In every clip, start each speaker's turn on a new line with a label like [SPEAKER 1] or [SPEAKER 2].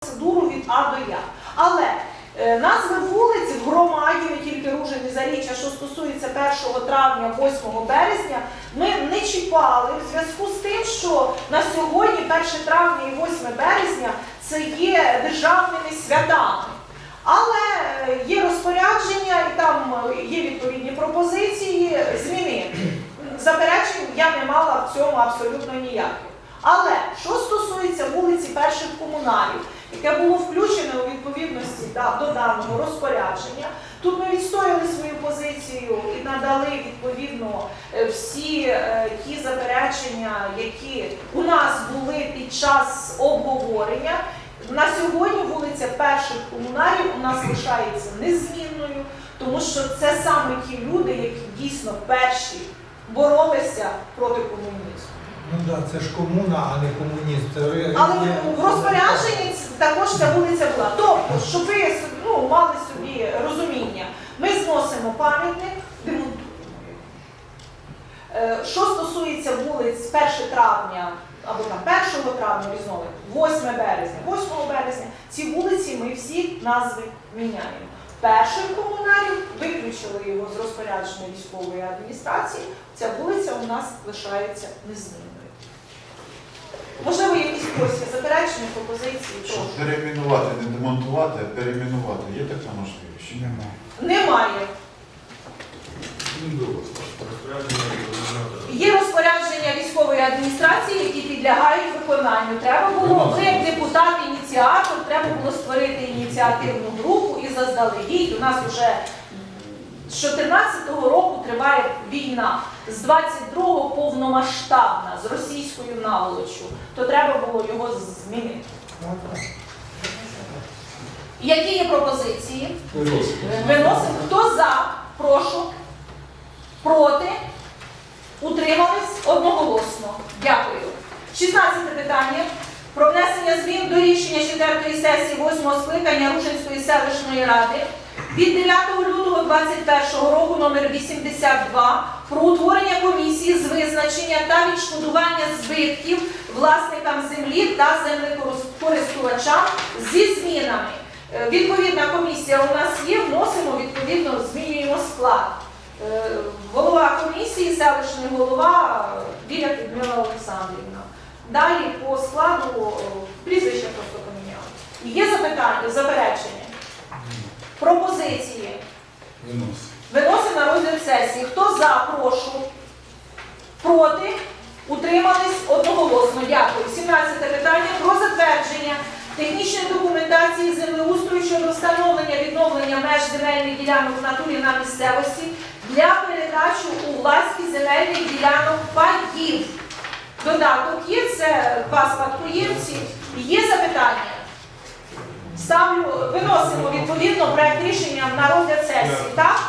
[SPEAKER 1] процедуру від А до Я. Але е, назви вулиць в громаді, не тільки Ружин і Заріччя, що стосується 1 травня, 8 березня, ми не чіпали в зв'язку з тим, що на сьогодні 1 травня і 8 березня це є державними святами. Але е, є розпорядження і там е, є відповідні пропозиції змінити. Заперечень я не мала в цьому абсолютно ніяких. Але що стосується вулиці перших комунарів, яке було включене у відповідності да, до даного розпорядження, тут ми відстояли свою позицію і надали відповідно е, всі е, ті заперечення, які у нас були під час обговорення. На сьогодні вулиця перших комунарів у нас лишається незмінною, тому що це саме ті люди, які дійсно перші боролися проти комунізму.
[SPEAKER 2] Ну так, да, це ж комуна, а не комуніст.
[SPEAKER 1] Але в розпорядженні також ця вулиця була. Тобто, щоб ви ну, мали собі розуміння, ми зносимо пам'ятник. Е, Що стосується вулиць 1 травня або там 1 травня різновид, 8 березня, 8 березня, ці вулиці ми всі назви міняємо. Перших комунарів виключили його з розпорядження військової адміністрації. Ця вулиця у нас лишається незмінною. Можливо, якісь ось заперечення, пропозиції,
[SPEAKER 3] Щоб
[SPEAKER 1] прошу.
[SPEAKER 3] перейменувати, не демонтувати, а перейменувати. Є така можливість? чи ні?
[SPEAKER 2] Нема.
[SPEAKER 1] Немає. Є розпорядження військової адміністрації, які підлягають виконанню. Треба було, ви як депутат, ініціатор, треба було створити ініціативну групу і заздалегідь. У нас вже з 14-го року триває війна, з 22-го повномасштабна, з російською наволочю. То треба було його змінити. Які є пропозиції? Виносимо. Хто за? Прошу. Проти? Утримались одноголосно. Дякую. 16 питання. Про внесення змін до рішення 4 сесії 8 скликання Рушинської селищної ради від 9 лютого 2021 року номер 82 про утворення комісії з визначення та відшкодування збитків власникам землі та землекористувачам зі змінами. Е, Відповідна комісія у нас є, вносимо, відповідно, змінюємо склад. Е, Голова комісії, селищний голова Біля Людмила Олександрівна. Далі по складу прізвище просто поміняли. Є запитання, заперечення, пропозиції. Виносимо на розгляд сесії. Хто за, прошу. Проти? Утримались одноголосно. Дякую. 17 питання про затвердження технічної документації землеустрою щодо встановлення відновлення меж земельних ділянок в натурі на місцевості для передачі у власність земельних ділянок паїв. Додаток є, це два спадкоємці. Є запитання? Ставлю, виносимо відповідно проект рішення на розгляд сесії. Так?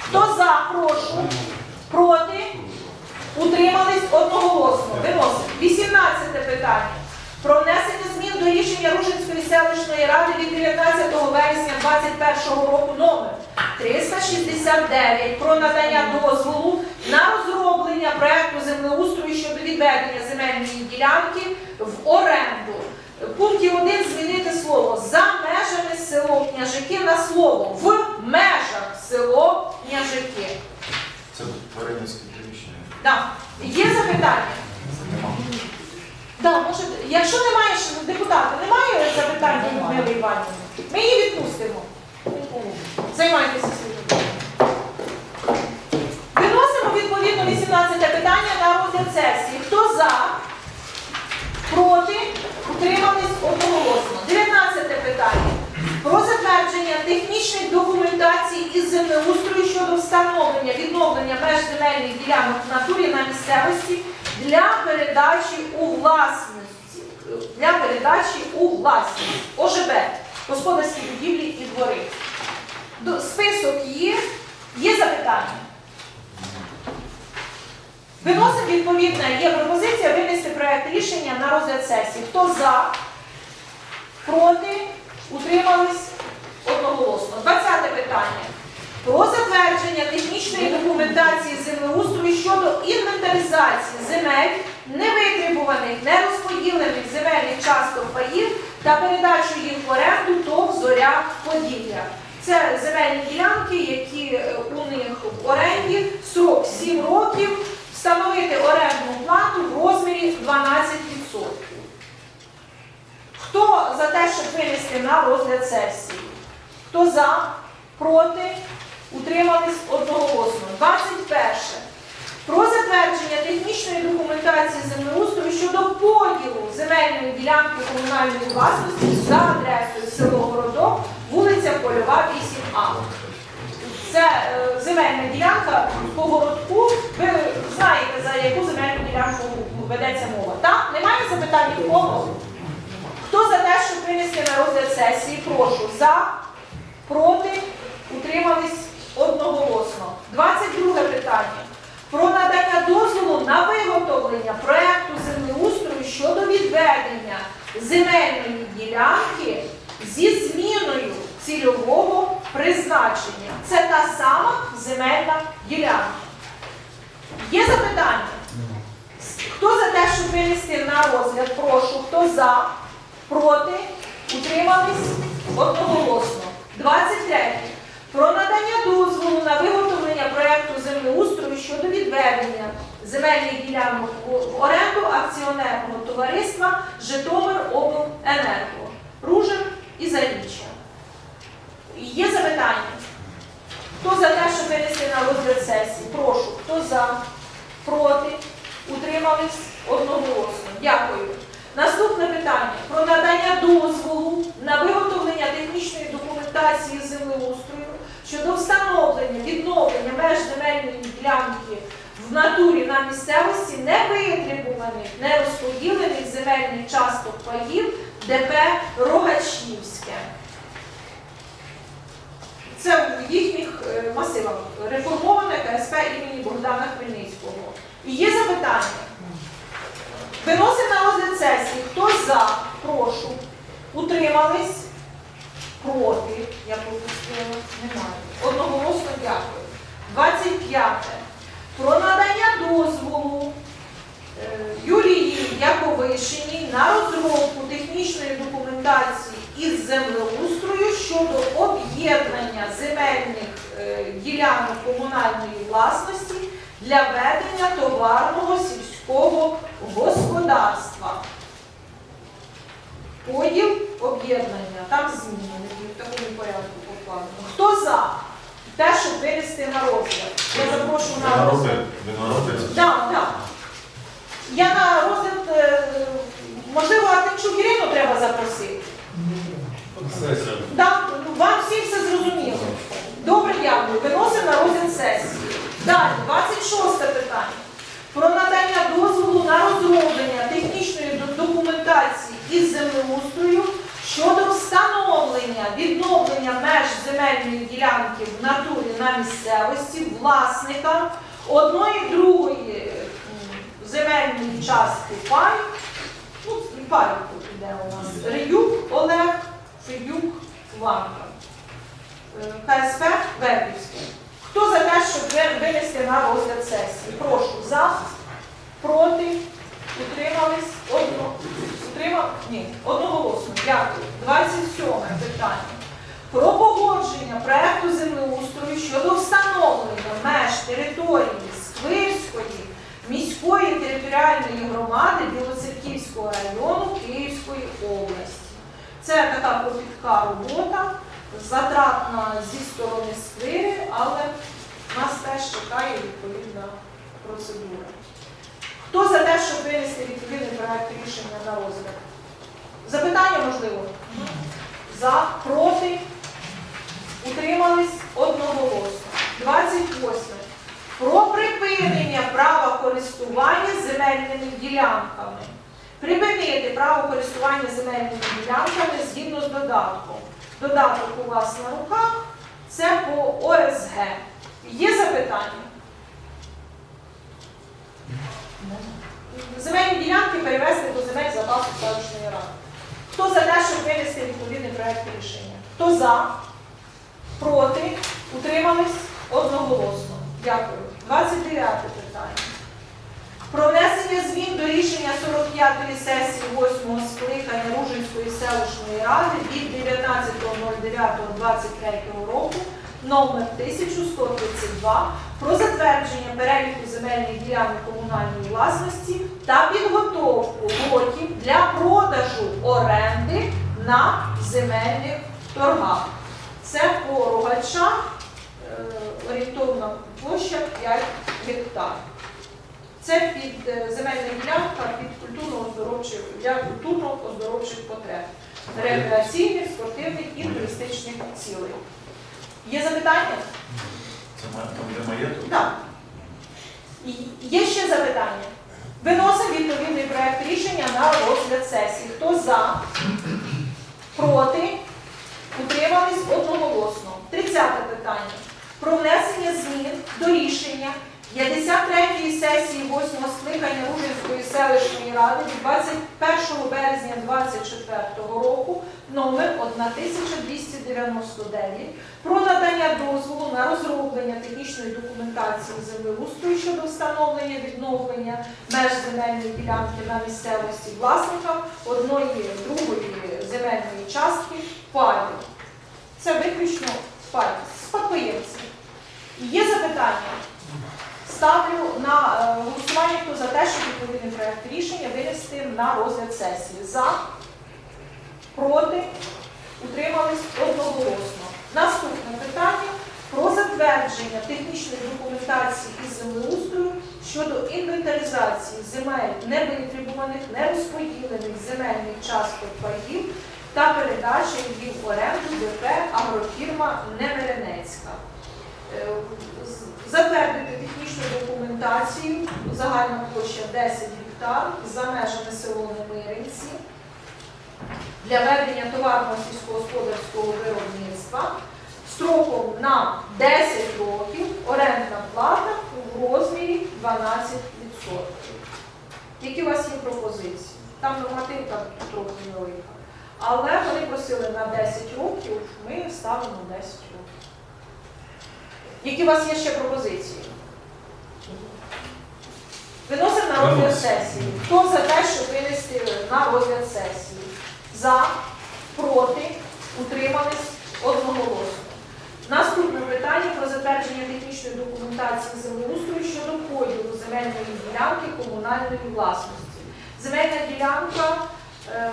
[SPEAKER 1] Хто за, прошу. Проти? Утримались одноголосно. Виносимо. 18 питання. Про внесення змін до рішення Рушинської селищної ради від 19 вересня 2021 року номер 369 про надання дозволу на розроблення проекту землеустрою щодо відведення земельної ділянки в оренду. В пункті 1 змінити слово за межами село Княжики на слово в межах село Княжики.
[SPEAKER 3] Це тваринницьке приміщення.
[SPEAKER 1] Да. Є запитання?
[SPEAKER 3] Нема.
[SPEAKER 1] Да, може, якщо немає депутата, немає до Людмили ми її відпустимо. Займайтеся своїм. Виносимо відповідно 18 питання на розгляд сесії. Хто за? Проти? Утримались одноголосно. 19 питання. Про затвердження технічної документації із землеустрою щодо встановлення відновлення меж земельних ділянок в натурі на місцевості для передачі у власність. Для передачі у власність. ОЖБ. Господарські будівлі і двори. Список є. Є запитання? Виносимо відповідно, є пропозиція винести проект рішення на розгляд сесії. Хто за? Проти? Утримались? Одноголосно. 20 питання. Про затвердження технічної документації землеустрою щодо інвентаризації земель, невитребуваних, нерозподілених земельних часток паїв та передачу їх в оренду ТОВ Зоря Поділля. Це земельні ділянки, які е, у них в оренді срок 7 років, встановити орендну плату в розмірі 12%. Хто за те, щоб винести на розгляд сесії? Хто за? Проти? Утримались одноголосно. 21. Про затвердження технічної документації землеустрою щодо поділу земельної ділянки комунальної власності за адресою село Городок, вулиця Польова, 8А. Це е, земельна ділянка по городку. Ви знаєте, за яку земельну ділянку ведеться мова. Так? Немає запитань в кого? Хто за те, щоб винести на розгляд сесії? Прошу. За, проти, утримались одноголосно. 22 питання. Про надання дозволу на виготовлення проекту землеустрою щодо відведення земельної ділянки зі зміною цільового призначення. Це та сама земельна ділянка. Є запитання? Хто за те, щоб винести на розгляд? Прошу. Хто за? Проти? Утримались? Одноголосно. 23. Про надання дозволу на виготовлення проекту землеустрою щодо відведення земельних ділянок в оренду акціонерного товариства Житомиробленерго. Ружин і Заріччя. Є запитання? Хто за те, щоб винести на розгляд сесії? Прошу. Хто за? Проти? Утримались одноголосно. Дякую. Наступне питання про надання дозволу на виготовлення технічної документації землеустрою щодо встановлення відновлення меж земельної ділянки в натурі на місцевості невитребуваних, нерозподілених земельних часток паїв ДП Рогачівське. Це в їхніх е, масивах реформоване КСП імені Богдана Хмельницького. І є запитання. Виносимо на сесії. Хто за? Прошу. Утримались? Проти. Я пропустила. Немає. Одноголосно дякую. 25. Про надання дозволу е, Юлії Яковишиній на розробку технічної документації із землеустрою щодо об'єднання земельних е, ділянок комунальної власності для ведення товарного сільського господарства. Поділ об'єднання, там зміни в такому порядку покладено. Хто за те, щоб винести на розгляд? Я запрошую на розгляд. Так, так. Я на розгляд, е, можливо, Артемчук Ірину треба запросити. Так, вам всім все зрозуміло. Добре, дякую. Виносимо на розгляд сесії. Далі, 26 питання. Про надання дозволу на розроблення технічної до- документації із землеустрою щодо встановлення відновлення меж земельної ділянки в натурі на місцевості власника одної другої земельної частки пай. Ну, пай тут іде у нас. Риюк Олег, Федюк Ванка. Е, КСП Вербівське. Хто за те, щоб винести на розгляд сесії? Прошу. За, проти, утримались, одно. Утримав? Ні, одноголосно. Дякую. 27 питання. Про погодження проекту землеустрою щодо встановлення меж території Сквирської міської територіальної громади Білоцерківського району Київської області. Це така кропітка робота, затратна зі сторони сквири, але нас теж чекає відповідна процедура. Хто за те, щоб винести відповідний проект рішення на розгляд? Запитання можливо? За, проти, утримались одноголосно. 28. Про припинення права користування земельними ділянками. Припинити право користування земельними ділянками згідно з додатком. Додаток у вас на руках це по ОСГ. Є запитання? Земельні ділянки перевести до земель запасу селищної ради. Хто за те, щоб винести відповідний проект рішення? Хто за? Проти? Утримались? Одноголосно. Дякую. 29 питання. Про внесення змін до рішення 45-ї сесії 8-го скликання Ружинської селищної ради від 19.09.23 року номер 1132 про затвердження переліку земельних ділянок комунальної власності та підготовку лотів для продажу оренди на земельних торгах. Це по рогачах е, орієнтовна площа 5 гектар. Це під е, земельна ділянка під культурно-оздоровчих для культурно-оздоровчих потреб, рекреаційних, спортивних і туристичних цілей. Є запитання?
[SPEAKER 3] Це там, де маєток?
[SPEAKER 1] Так. І Є ще запитання? Виносимо відповідний проект рішення на розгляд сесії. Хто за? Проти? Утримались одноголосно. 30 питання. Про внесення змін до рішення 53-ї сесії 8-го скликання Ружинської селищної ради від 21 березня 2024 року номер 1299 про надання дозволу на розроблення технічної документації землеустрою щодо встановлення відновлення меж земельної ділянки на місцевості власникам одної другої земельної частки паю. Це виключно паю, спадкоємці. Є запитання? Ставлю на е, голосування, хто за те, щоб відповідний проект рішення винести на розгляд сесії. За, проти, утримались одноголосно. Наступне питання про затвердження технічної документації із землеустрою щодо інвентаризації земель невитребуваних, нерозподілених земельних часток паїв та передачі їх в оренду ДП агрофірма Немеренецька. Е, Затвердити технічну документацію, загальна площа 10 гектар за межами село Немиринці для ведення товарного сільськогосподарського виробництва строком на 10 років орендна плата у розмірі 12%. Які у вас є пропозиції? Там нормативка трохи велика. Але вони просили на 10 років, ми ставимо 10 років. Які у вас є ще пропозиції? Виносимо на розгляд сесії. Хто за те, щоб винести на розгляд сесії? За, проти, утримались одноголосно. Наступне питання про затвердження технічної документації землеустрою щодо поділу земельної ділянки комунальної власності. Земельна ділянка е,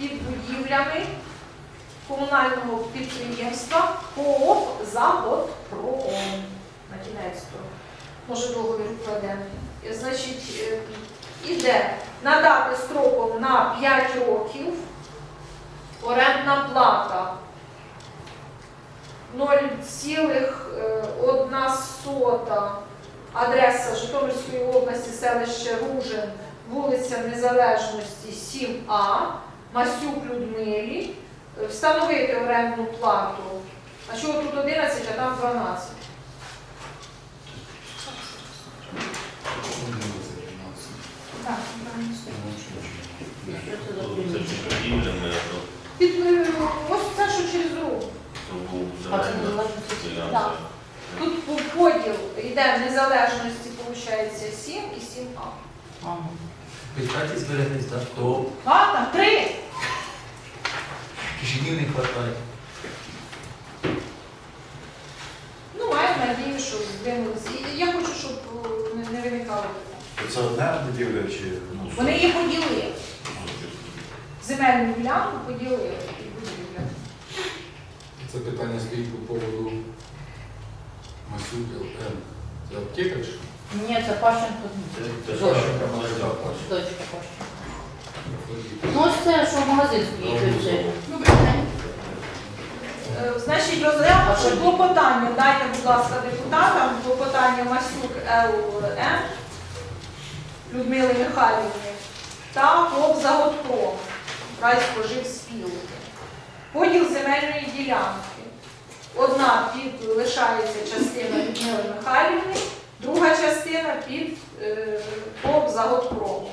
[SPEAKER 1] під будівлями комунального підприємства КООП «Заготпром». На кінець то. Може договір вкладений. Значить, е, іде надати строком на 5 років орендна плата 0,1 адреса Житомирської області, селище Ружин, вулиця Незалежності 7А, Масюк Людмилі, е, встановити орендну плату. А чого тут 11, а там 12? Так, Під, е, ось це, що через руку. Тут по поділ йде в незалежності, виходить, 7 і 7А.
[SPEAKER 4] Під хаті зберегли
[SPEAKER 1] Так, Ладно, три!
[SPEAKER 4] жінів не вистачає.
[SPEAKER 1] Ну, маємо надію, що здимуть. Я хочу, щоб е, не- не виникало.
[SPEAKER 3] Це одна будівля чи ну,
[SPEAKER 1] Вони її поділили. Ну, Земельну глянку поділили і будівлю.
[SPEAKER 5] Це питання стоїть по поводу Масюк ЛН. Це аптека чи?
[SPEAKER 6] Ні, це
[SPEAKER 7] Пашенко.
[SPEAKER 6] Точка Пашенко. Ну ось це, що в магазин стоїть. це.
[SPEAKER 1] Е, Значить, розглянувши клопотання, дайте, будь ласка, депутатам клопотання Масюк ЛН Людмили Михайлівни та КОП Заготпром райспоживспілки. Поділ земельної ділянки. Одна під лишається частина Людмили Михайлівни, друга частина під е, КОП Заготпрому.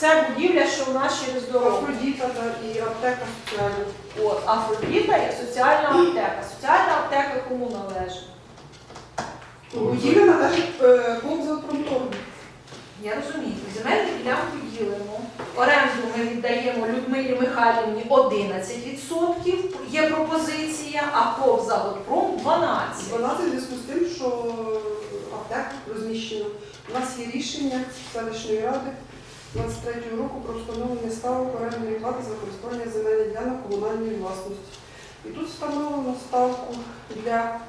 [SPEAKER 1] Це будівля, що у нас через дорогу.
[SPEAKER 8] Афродіта і аптека соціальна.
[SPEAKER 1] От, Афродіта і соціальна аптека. Соціальна аптека кому належить?
[SPEAKER 8] Будівля належить е, повзапромторгу.
[SPEAKER 1] Я розумію, земельну ділянку ділимо. Оренду ми віддаємо Людмилі Михайлівні 11%, є пропозиція, а КОВ «Заготпром» 12%.
[SPEAKER 8] 12 в зв'язку з тим, що аптека розміщена. У нас є рішення селищної ради 23 року про встановлення ставок орендної плати за користування земельних ділянок комунальної власності. І тут встановлено ставку для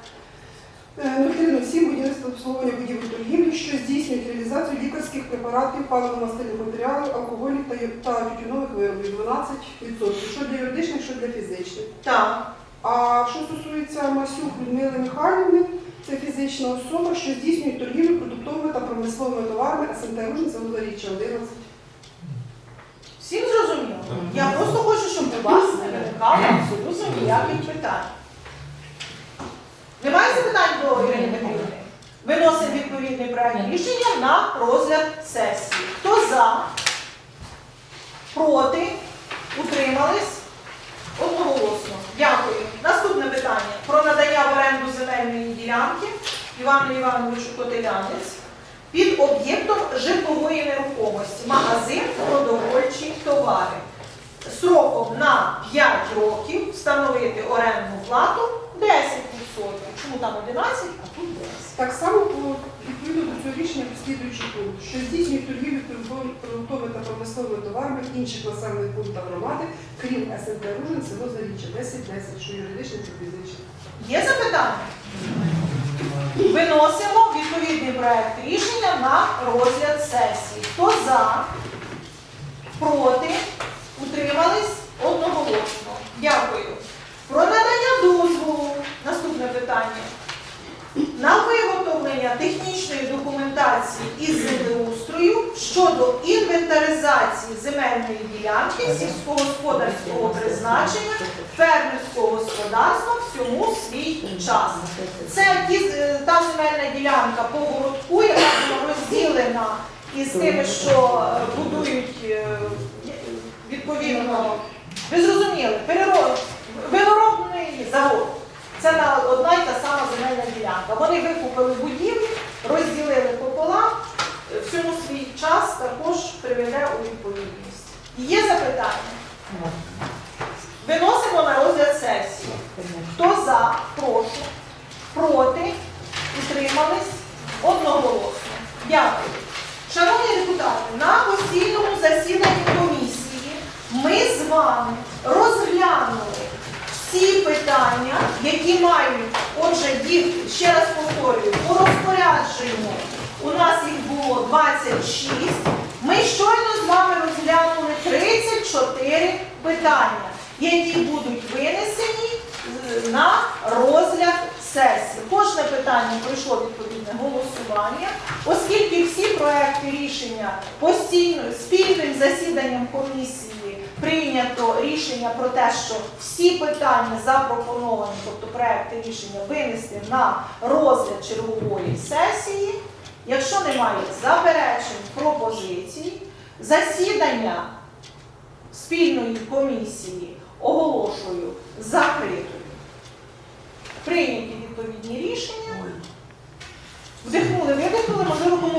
[SPEAKER 8] е, 07 будівництва обслуговування будівель торгівлі, що здійснюють реалізацію лікарських препаратів, паливно-мастильних матеріалів, алкоголю та, тютюнових виробів 12%, що для юридичних, що для фізичних.
[SPEAKER 1] Так.
[SPEAKER 8] А що стосується Масюк Людмили Михайлівни, це фізична особа, що здійснює торгівлю продуктовими та промисловими товарами СНТ Ружниця Ларіча 11.
[SPEAKER 1] Всім зрозуміло? Я просто хочу, щоб у вас не виникало абсолютно ніяких питань. Немає запитань до Ірини Петрівни? Виносимо відповідний проект рішення на розгляд сесії. Хто за? Проти? Утримались? Одноголосно. Дякую. Наступне питання про надання в оренду земельної ділянки Івану Івановичу Котелянець під об'єктом житлової нерухомості, магазин продовольчі товари. Сроком на 5 років встановити орендну плату 10%. Чому там 11, а тут 10?
[SPEAKER 8] Так само по- відповідно до цього рішення послідуючий пункт, що здійснює торгівлю продуктовими та промисловими товарами інших населених пунктів громади, крім СНТ Ружин, село Заріччя 10-10, що юридичне та фізичне.
[SPEAKER 1] Є запитання? Виносимо відповідний проект рішення на розгляд сесії. Хто за? Проти? Утримались? Одноголосно. Дякую. Про надання дозволу. Наступне питання. На виготовлення технічної документації із землеустрою щодо інвентаризації земельної ділянки сільськогосподарського призначення фермерського господарства всьому свій час. Це е, та земельна ділянка по городку, яка була розділена із тими, що е, будують е, відповідно, ви зрозуміли, виноробний завод. Це одна й та сама земельна ділянка. Вони викупили будівлі, розділили пополам, всьому свій час також приведе у відповідність. Є запитання? Виносимо на розгляд сесії. Хто за, прошу, проти, утримались, одноголосно. Дякую. Шановні депутати, на постійному засіданні комісії ми з вами розглянули всі питання, які мають, отже, їх, ще раз повторюю, по розпорядженню у нас їх було 26. Ми щойно з вами розглянули 34 питання, які будуть винесені е, на розгляд сесії. Кожне питання пройшло відповідне голосування, оскільки всі проекти рішення постійно спільним засіданням комісії прийнято рішення про те, що всі питання запропоновані, тобто проекти рішення винести на розгляд чергової сесії. Якщо немає заперечень, пропозицій, засідання спільної комісії оголошую закритою. Прийняті відповідні рішення. Вдихнули, видихнули, можливо, кому